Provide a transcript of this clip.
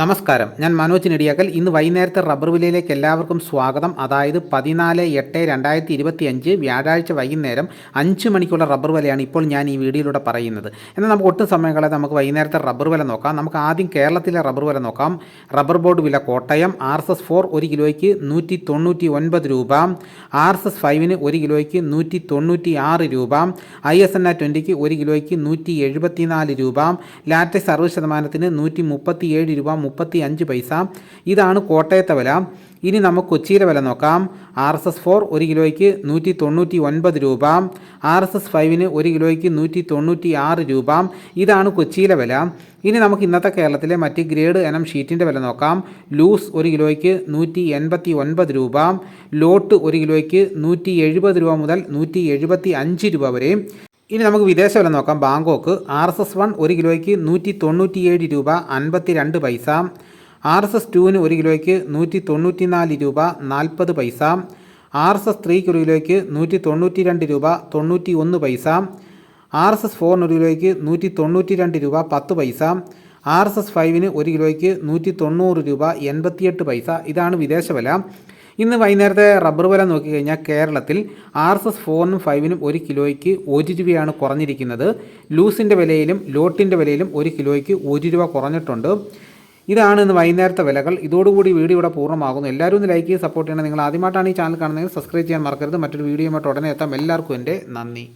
നമസ്കാരം. ഞാൻ മനോജ് നെടിയാക്കൽ. ഇന്ന് വൈകുന്നേരത്തെ റബ്ബർ വിലയിലേക്ക് എല്ലാവർക്കും സ്വാഗതം. അതായത് പതിനാല് എട്ട് രണ്ടായിരത്തി ഇരുപത്തി അഞ്ച് വ്യാഴാഴ്ച വൈകുന്നേരം അഞ്ച് മണിക്കുള്ള റബ്ബർ വിലയാണ് ഇപ്പോൾ ഞാൻ ഈ വീഡിയോയിലൂടെ പറയുന്നത്. എന്നാൽ നമുക്ക് ഒട്ടും സമയം കളയാതെ നമുക്ക് വൈകുന്നേരത്തെ റബ്ബർ വില നോക്കാം. നമുക്ക് ആദ്യം കേരളത്തിലെ റബ്ബർ വില നോക്കാം. റബ്ബർ ബോർഡ് വില Kottayam. R S S four ഒരു കിലോയ്ക്ക് നൂറ്റി തൊണ്ണൂറ്റി ഒൻപത് രൂപ. ആർ എസ് എസ് ഫൈവിന് ഒരു കിലോയ്ക്ക് നൂറ്റി തൊണ്ണൂറ്റി ആറ് രൂപ. ഐ എസ് എൻ ആ ട്വന്റിക്ക് ഒരു കിലോയ്ക്ക് നൂറ്റി എഴുപത്തിനാല് രൂപ. ലാറ്റക്സ് അറുപത് ശതമാനത്തിന് നൂറ്റി മുപ്പത്തിയേഴ് രൂപ മുപ്പത്തി അഞ്ച് പൈസ. ഇതാണ് കോട്ടയത്തെ വില. ഇനി നമുക്ക് കൊച്ചിയിലെ വില നോക്കാം. ആർ എസ് എസ് ഫോർ ഒരു കിലോയ്ക്ക് നൂറ്റി തൊണ്ണൂറ്റി ഒൻപത് രൂപ. ആർ എസ് എസ് ഫൈവിന് ഒരു കിലോയ്ക്ക് നൂറ്റി തൊണ്ണൂറ്റി ആറ് രൂപ. ഇതാണ് കൊച്ചിയിലെ വില. ഇനി നമുക്ക് ഇന്നത്തെ കേരളത്തിലെ മറ്റ് ഗ്രേഡ് എനം ഷീറ്റിന്റെ വില നോക്കാം. ലൂസ് ഒരു കിലോയ്ക്ക് നൂറ്റി എൺപത്തി ഒൻപത് രൂപ. ലോട്ട് ഒരു കിലോയ്ക്ക് നൂറ്റി എഴുപത് രൂപ മുതൽ നൂറ്റി എഴുപത്തി അഞ്ച് രൂപ വരെ. ഇനി നമുക്ക് വിദേശ വില നോക്കാം. Bangkok R S S one ഒരു കിലോയ്ക്ക് നൂറ്റി തൊണ്ണൂറ്റിയേഴ് രൂപ അൻപത്തി രണ്ട് പൈസ. ആർ എസ് എസ് ടുവിന് ഒരു കിലോയ്ക്ക് നൂറ്റി തൊണ്ണൂറ്റി നാല് രൂപ നാൽപ്പത് പൈസ. ആർ എസ് എസ് ത്രീക്ക് ഒരു കിലോയ്ക്ക് നൂറ്റി തൊണ്ണൂറ്റി രണ്ട് രൂപ തൊണ്ണൂറ്റി ഒന്ന് പൈസ. ആർ എസ് എസ് ഫോറിന് ഒരു കിലോയ്ക്ക് നൂറ്റി തൊണ്ണൂറ്റി രണ്ട് രൂപ പത്ത് പൈസ. ആർ എസ് എസ് ഫൈവിന് ഒരു കിലോയ്ക്ക് നൂറ്റി തൊണ്ണൂറ് രൂപ എൺപത്തിയെട്ട് പൈസ. ഇതാണ് വിദേശ വില. ഇന്ന് വൈകുന്നേരത്തെ റബ്ബർ വില നോക്കിക്കഴിഞ്ഞാൽ കേരളത്തിൽ ആർ എസ് എസ് ഫോറിനും ഫൈവിനും ഒരു കിലോയ്ക്ക് ഒരു രൂപയാണ് കുറഞ്ഞിരിക്കുന്നത്. ലൂസിന്റെ വിലയിലും ലോട്ടിന്റെ വിലയിലും ഒരു കിലോയ്ക്ക് ഒരു രൂപ കുറഞ്ഞിട്ടുണ്ട്. ഇതാണ് ഇന്ന് വൈകുന്നേരത്തെ വിലകൾ. ഇതോടുകൂടി വീഡിയോ ഇവിടെ പൂർണമാകുന്നു. എല്ലാവരും ഒന്ന് ലൈക്ക് ചെയ്ത് സപ്പോർട്ട് ചെയ്യണം. നിങ്ങൾ ആദ്യമായിട്ടാണ് ഈ ചാനൽ കാണുന്നതെങ്കിൽ സബ്സ്ക്രൈബ് ചെയ്യാൻ മറക്കരുത്. മറ്റൊരു വീഡിയോയുമായിട്ട് ഉടനെ എത്താം. എല്ലാവർക്കും എന്റെ നന്ദി.